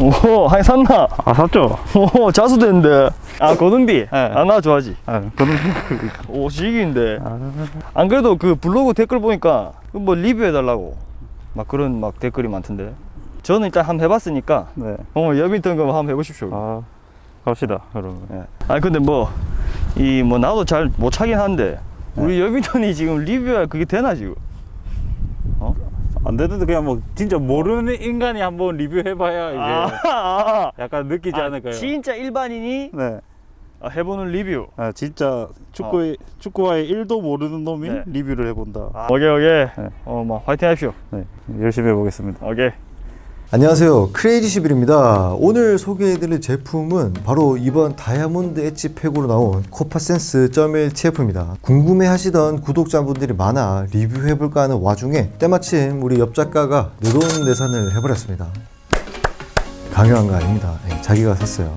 오, 하이 샀나? 아 샀죠? 오, 자수 됐는데. 아, 고등비. 아, 나 좋아하지. 아 그런 오, 시기인데. 아, 안 그래도 그 블로그 댓글 보니까 그뭐 리뷰해달라고 막 그런 막 댓글이 많던데. 저는 일단 한번 해봤으니까 네. 어, 여빈턴 거 한번 해보십시오. 아 갑시다 그러면. 예. 아니 근데 뭐 이 뭐 나도 잘 못 차긴 한데 우리 여빈턴이 지금 리뷰할 그게 되나 지금? 안 되는데 그냥 뭐 진짜 모르는 인간이 한번 리뷰해봐야 이게 아, 약간 느끼지 아, 않을까요? 진짜 일반인이 네. 아, 해보는 리뷰. 아 진짜 축구의 축구와의 1도 모르는 놈이 네. 리뷰를 해본다. 아, 오케이 오케이. 네. 어, 뭐 화이팅 하십시오. 네. 열심히 해보겠습니다. 오케이. 안녕하세요. 크레이지시빌입니다. 오늘 소개해드릴 제품은 바로 이번 다이아몬드 엣지 팩으로 나온 코파센스 1 TF입니다. 궁금해 하시던 구독자분들이 많아 리뷰해볼까 하는 와중에 때마침 우리 옆 작가가 내돈 내산을 해버렸습니다. 강요한 거 아닙니다. 예, 자기가 샀어요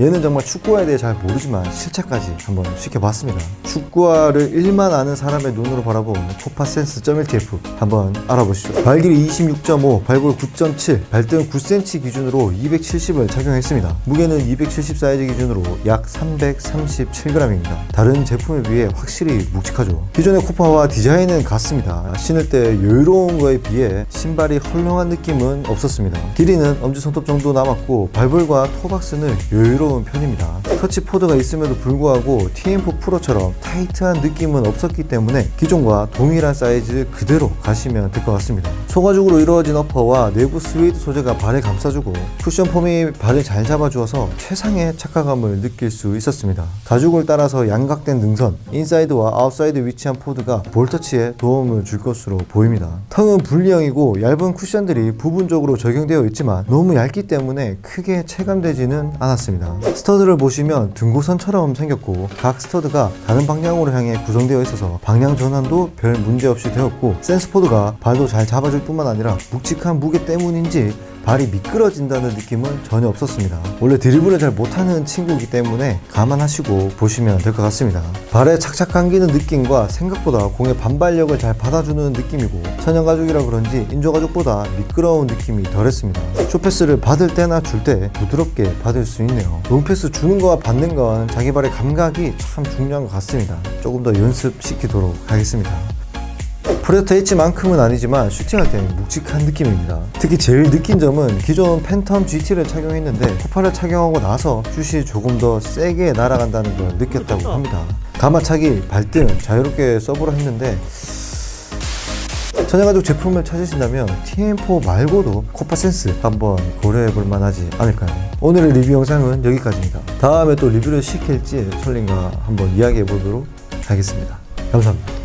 얘는 정말 축구화에 대해 잘 모르지만 실차까지 한번 시켜봤습니다. 축구화를 일만 아는 사람의 눈으로 바라본 코파센스 1TF 한번 알아보시죠. 발길이 26.5, 발골 9.7, 발등 9cm 기준으로 270을 착용했습니다. 무게는 270 사이즈 기준으로 약 337g입니다. 다른 제품에 비해 확실히 묵직하죠. 기존의 코파와 디자인은 같습니다. 신을 때 여유로운 거에 비해 신발이 헐렁한 느낌은 없었습니다. 길이는 엄지손톱 정도 남았고 발볼과 토박스는 여유로 운 편입니다. 터치 포드가 있음에도 불구하고 TM4 프로처럼 타이트한 느낌은 없었기 때문에 기존과 동일한 사이즈 그대로 가시면 될 것 같습니다. 소가죽으로 이루어진 어퍼와 내부 스웨이드 소재가 발에 감싸주고 쿠션 폼이 발을 잘 잡아주어서 최상의 착화감을 느낄 수 있었습니다. 가죽을 따라서 양각된 능선, 인사이드와 아웃사이드 위치한 포드가 볼터치에 도움을 줄 것으로 보입니다. 텅은 분리형이고 얇은 쿠션들이 부분적으로 적용되어 있지만 너무 얇기 때문에 크게 체감되지는 않았습니다. 스터드를 보시면 등고선처럼 생겼고 각 스터드가 다른 방향으로 향해 구성되어 있어서 방향 전환도 별 문제 없이 되었고 센스포드가 발도 잘 잡아줄 뿐만 아니라 묵직한 무게 때문인지 발이 미끄러진다는 느낌은 전혀 없었습니다. 원래 드리블을 잘 못하는 친구이기 때문에 감안하시고 보시면 될 것 같습니다. 발에 착착 감기는 느낌과 생각보다 공의 반발력을 잘 받아주는 느낌이고 천연가죽이라 그런지 인조가죽보다 미끄러운 느낌이 덜했습니다. 쇼패스를 받을 때나 줄 때 부드럽게 받을 수 있네요. 롱패스 주는 거와 받는 건 자기 발의 감각이 참 중요한 것 같습니다. 조금 더 연습시키도록 하겠습니다. 프레터 H만큼은 아니지만 슈팅할 때는 묵직한 느낌입니다. 특히 제일 느낀 점은 기존 팬텀 GT를 착용했는데 코파를 착용하고 나서 슛이 조금 더 세게 날아간다는 걸 느꼈다고 합니다. 가마차기, 발등 자유롭게 서브로 했는데 천연가죽 제품을 찾으신다면 TM4 말고도 코파센스 한번 고려해 볼 만하지 않을까요? 오늘의 리뷰 영상은 여기까지입니다. 다음에 또 리뷰를 시킬지 솔린과 한번 이야기해 보도록 하겠습니다. 감사합니다.